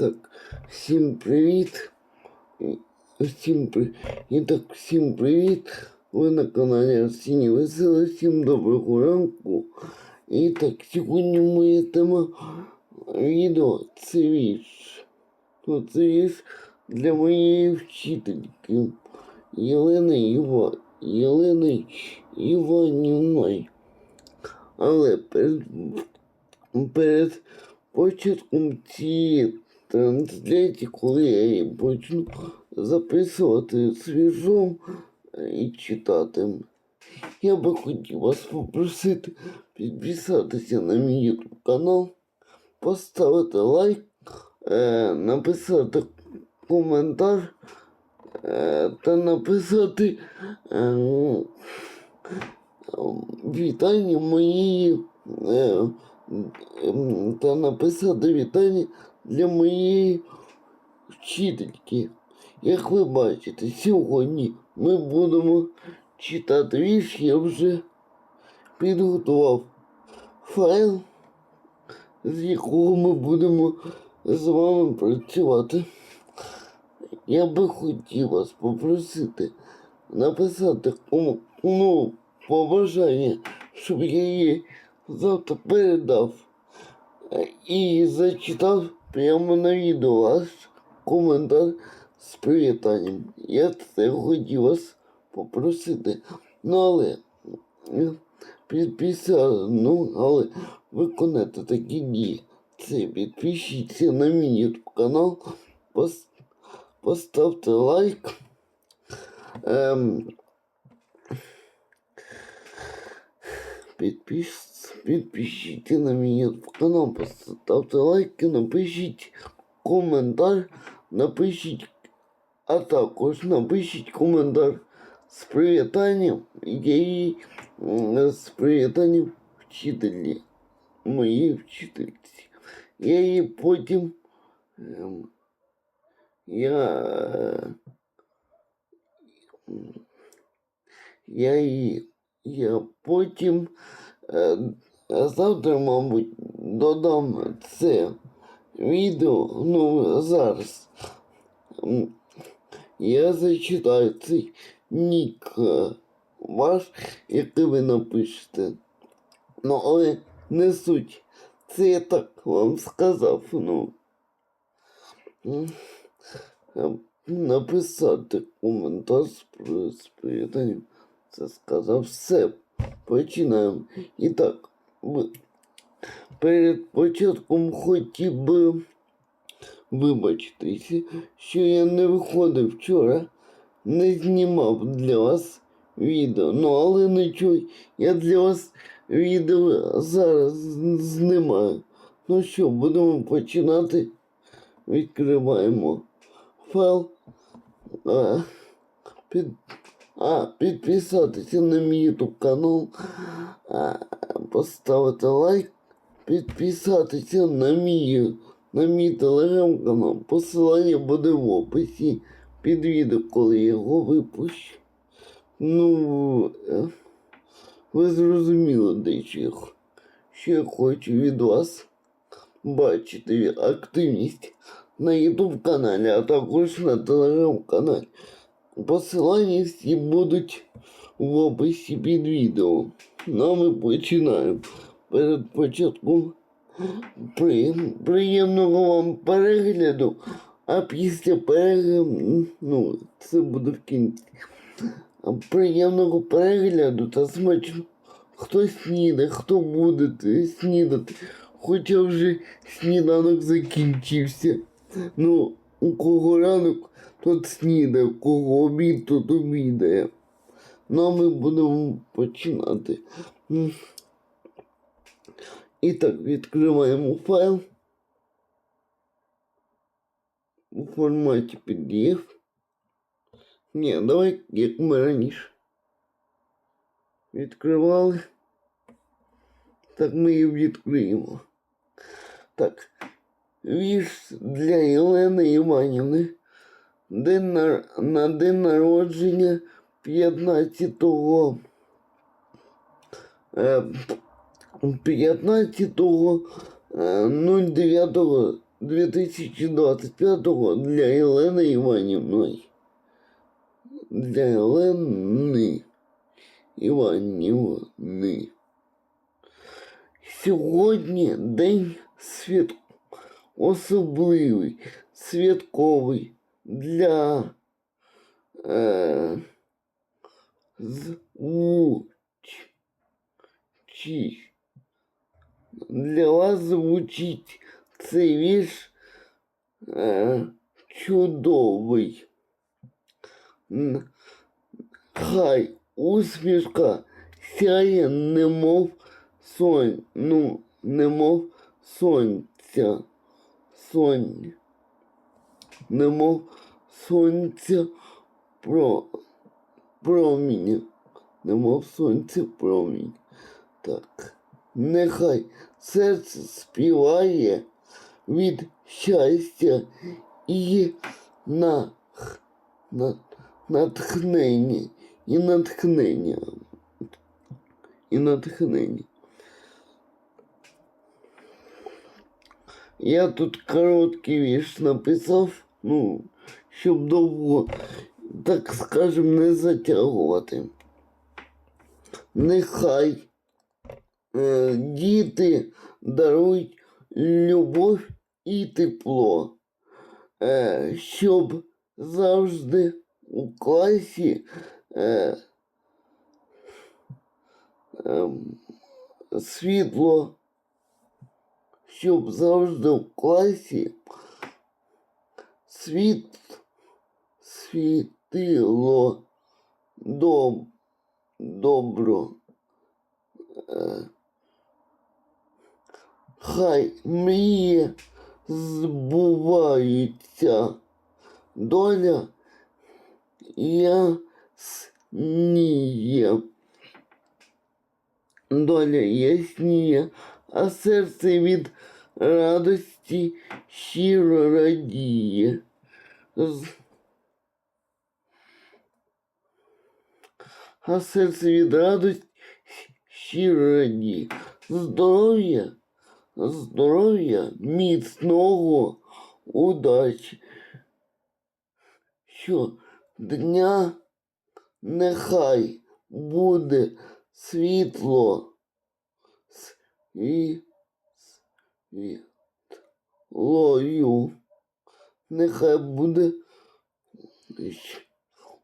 Так, всім привіт. Всім при... І так, всім привіт. Ви на каналі Арсеній Веселий. Всім доброго ранку. І так, сьогодні моя тема відео це вірш. Ну, це вірш для моєї вчительки Єлени Іва... Єлени Іванівної. Але перед, перед початком цієї трансляції, коли я її почну записувати свіжом і читати, я би хотів вас попросити підписатися на мій YouTube канал, поставити лайк, е, написати коментар е, та написати е, вітання е, ем, та написати вітання для моєї вчительки. Як ви бачите, сьогодні ми будемо читати вірш, я вже підготував файл, з якого ми будемо з вами працювати. Я би хотів вас попросити написати кому ну, побажання, щоб я її завтра передав е, і зачитав прямо на відео ваш коментар з привітанням. Я це хотів вас попросити. Ну але підписати, ну, але виконати такі дії. Це підпишіться на мій YouTube канал, пос, поставте лайк. Ем, підпис, підпишіться на мій YouTube канал, поставте лайк, напишіть коментар, напишіть, а також напишіть коментар з привітанням і м, з привітанням вчителі, моїй вчительці. Я її потім ем, я, е, м, я її я потім е, завтра, мабуть, додам це відео, ну зараз. Я зачитаю цей нік е, ваш, який ви напишете. Ну, але не суть. Це я так вам сказав, ну. Е, Написати коментар з при- привітанням. Це сказав все. Починаємо. І так, перед початком хотів би вибачитися, що я не виходив вчора, не знімав для вас відео. Ну, але нічого, я для вас відео зараз знімаю. Ну що, будемо починати. Відкриваємо файл. Підписатися на мій YouTube канал, поставити лайк, підписатися на мій, на мій телеграм-канал. Посилання буде в описі під відео, коли я його випущу. Ну, е, ви зрозуміли х- що я хочу від вас бачити активність на YouTube каналі, а також на телеграм-каналі. Посилання всі будуть в описі під відео. Ну, а ми починаємо. Перед початком приємного вам перегляду, а після перегляду, ну, це буде в кінці. Приємного перегляду та смачно. Хто снідає, хто буде снідати. Хоча вже сніданок закінчився. Ну, у кого ранок, тот снідає, кого обід, тот обідає. Ну, а ми будемо починати. І так, відкриваємо файл у форматі PDF. Ні, давай, як ми раніше. Відкривали. Так ми її відкриємо. Так. Вірш для Єлени Іванівни. День на, день народження 15 е, 15 09 2025 для Єлени Іванівної. Для Єлени Іванівни. Сьогодні день свят... особливий, святковий для е... звучить. Для вас звучить цей вірш е... чудовий. Хай усмішка сяє, немов сонь, ну, немов сонця, сонь, немов сонця про промінь, немов сонця промінь. Так, нехай серце співає від щастя і на, на натхнення, і натхнення, і натхнення. Я тут короткий вірш написав, ну, щоб довго, так скажем, не затягувати. Нехай е, діти дарують любов і тепло, е, щоб завжди у класі е, е, світло, щоб завжди в класі світ світило доб, добро. Е, хай мрії збуваються, доля ясніє. Доля ясніє, а серце від радості щиро радіє. А серце від радості щиро радіє. Здоров'я, здоров'я, міцного, удачі. Що дня нехай буде світло сві- світлою. Нехай буде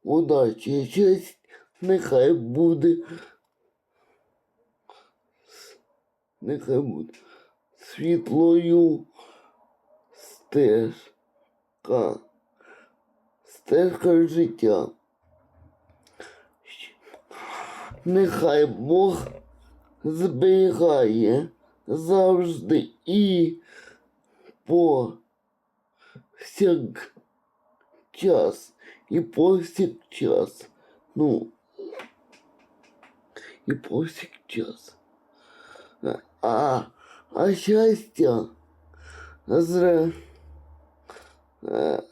удача і честь, нехай буде. Нехай буде світлою стежка стежка життя. Нехай Бог зберігає завжди і по всяк час, і повсякчас. Ну, і повсякчас. А, а щастя зра, е,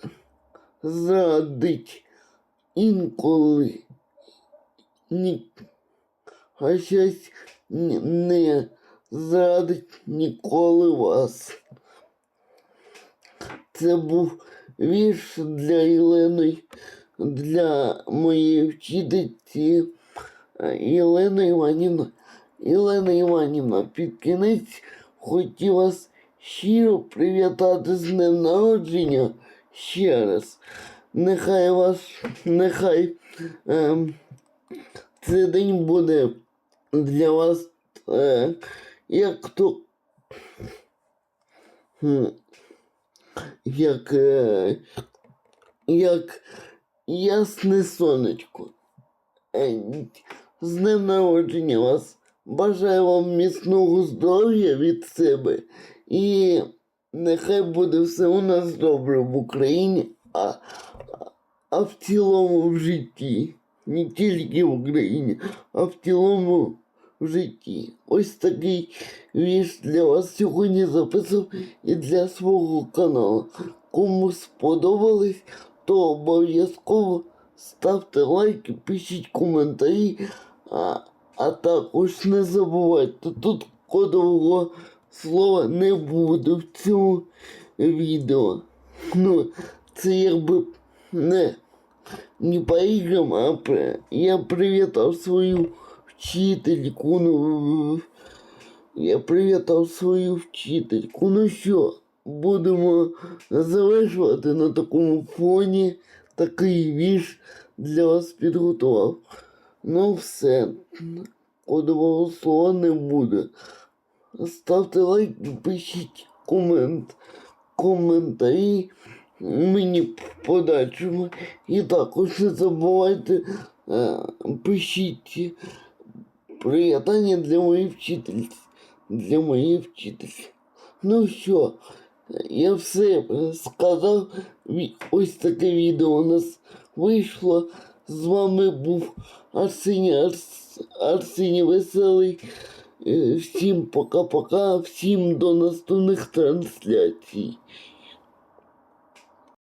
зрадить інколи ні, а щастя ні- не зрадить ніколи вас. Це був вірш для Єлени, для моєї вчительці е, Єлени Іванівна. Єлена Іванівна, під кінець хотів вас щиро привітати з днем народження ще раз. Нехай вас, нехай ем, цей день буде для вас е, як то. Як, е, як ясне сонечко. Е, З днем народження вас. Бажаю вам міцного здоров'я від себе. І нехай буде все у нас добре в Україні, а, а в цілому в житті. Не тільки в Україні, а в цілому в житті. Ось такий вірш для вас сьогодні записав і для свого каналу. Кому сподобались, то обов'язково ставте лайки, пишіть коментарі. А, а також не забувайте, тут кодового слова не буде в цьому відео. Ну, це якби не, не по іграм, а я привітав свою вчительку. Ну, я привітав свою вчительку. Ну що, будемо завершувати на такому фоні. Такий вірш для вас підготував. Ну все, кодового слова не буде. Ставте лайк, пишіть комент, коментарі мені подальшому. І також не забувайте, е, пишіть привітання для моєї вчительці. Для моєї вчительки. Ну що, я все сказав. Ось таке відео у нас вийшло. З вами був Арсеній Арс... Веселий. Е, Всім пока-пока, всім до наступних трансляцій.